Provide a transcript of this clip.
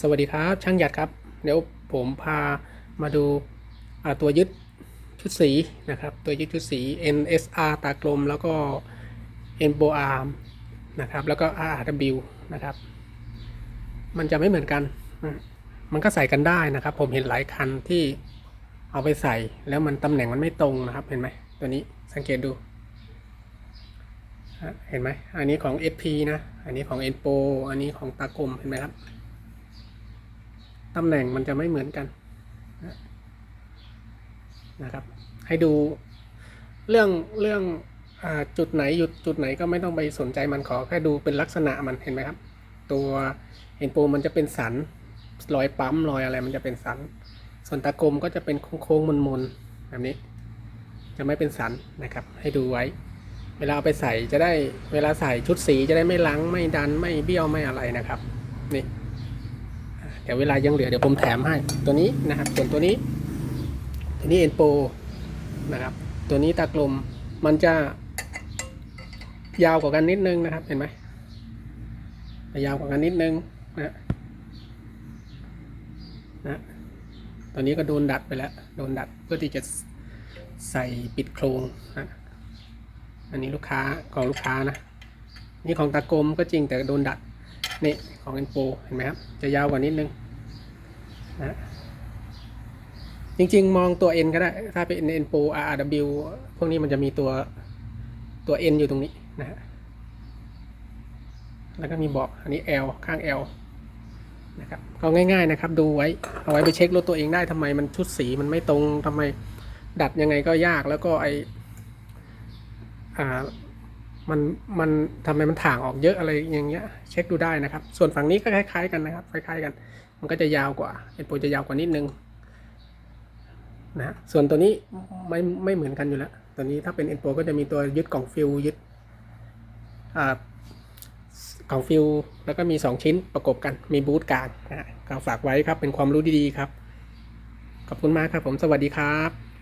สวัสดีครับ ช่างหยัดครับ เดี๋ยวผมพามาดูตัวยึดชุดสีนะครับ ตัวยึดชุดสี NSR ตากลมแล้วก็ e n b o Arm นะครับ แล้วก็ RW นะครับ มันจะไม่เหมือนกัน มันก็ใส่กันได้นะครับ ผมเห็นหลายคันที่เอาไปใส่แล้วมันตำแหน่งมันไม่ตรงนะครับเห็นไหมตัวนี้สังเกตดู เห็นไหมอันนี้ของ SP นะ อันนี้ของ e n p o อันนี้ของตากลมเห็นไหมครับ ตำแหน่งมันจะไม่เหมือนกันนะครับ ให้ดูเรื่องเรื่องอจุดไหนหยุดจุดไหนก็ไม่ต้องไปสนใจมันขอแค่ดูเป็นลักษณะมันเห็นไหมครับ ตัวเห็นปูมันจะเป็นสันรอยปั๊มรอยอะไรมันจะเป็นสัน ส่วนตากลมก็จะเป็นโค้งๆมนๆแบบนี้จะไม่เป็นสันนะครับ ให้ดูไว้ เวลาเอาไปใส่จะได้เวลาใส่ชุดสีจะได้ไม่ลังไม่ดันไม่เบี้ยวไม่อะไรนะครับ นี่ เดี๋ยวเวลายังเหลือเดี๋ยวผมแถมให้ตัวนี้นะครับ ส่วนตัวนี้ตัวนี้เอ็นโปนะครับ ตัวนี้ตากลมมันจะ ยาวกว่ากันนิดนึงนะครับ เห็นไหมยาวกว่ากันนิดนึงนะนะตัวนี้ก็โดนดัดไปแล้ว โดนดัดเพื่อที่จะใส่ปิดโครงนะอันนี้ลูกค้าของลูกค้านะ นี่ของตากลมก็จริงแต่โดนดัด นี่ของเอ็นโปเห็นไหมครับ จะยาวกว่านิดนึงนะจริงๆ มองตัว N ก็ได้ ถ้าเป็น N โป RW พวกนี้มันจะมีตัวตัว N อยู่ตรงนี้นะฮะ แล้วก็มีบอกอันนี้ L ข้าง L นะครับก็ง่ายๆนะครับ ดูไว้ เอาไว้ไปเช็ครถตัวเองได้ทำไมมันชุดสีมันไม่ตรงทำไมดัดยังไงก็ยากแล้วก็ไออ่า มันมันทำไมมันถ่างออกเยอะอะไรอย่างเงี้ยเช็คดูได้นะครับ ส่วนฝั่งนี้ก็คล้ายๆกันนะครับคล้ายๆกัน มันก็จะยาวกว่าเอ็นโปจะยาวกว่านิดนึงนะฮะส่วนตัวนี้ไม่ไม่เหมือนกันอยู่แล้วตัวนี้ถ้าเป็นเอ็นโปก็จะมีตัวยึดกล่องฟิลยึดอ่ากล่องฟิลแล้วก็มี 2 ชิ้นประกบกันมีบูทกลางนะก็ฝากไว้ครับเป็นความรู้ดีๆครับ ขอบคุณมากครับผมสวัสดีครับ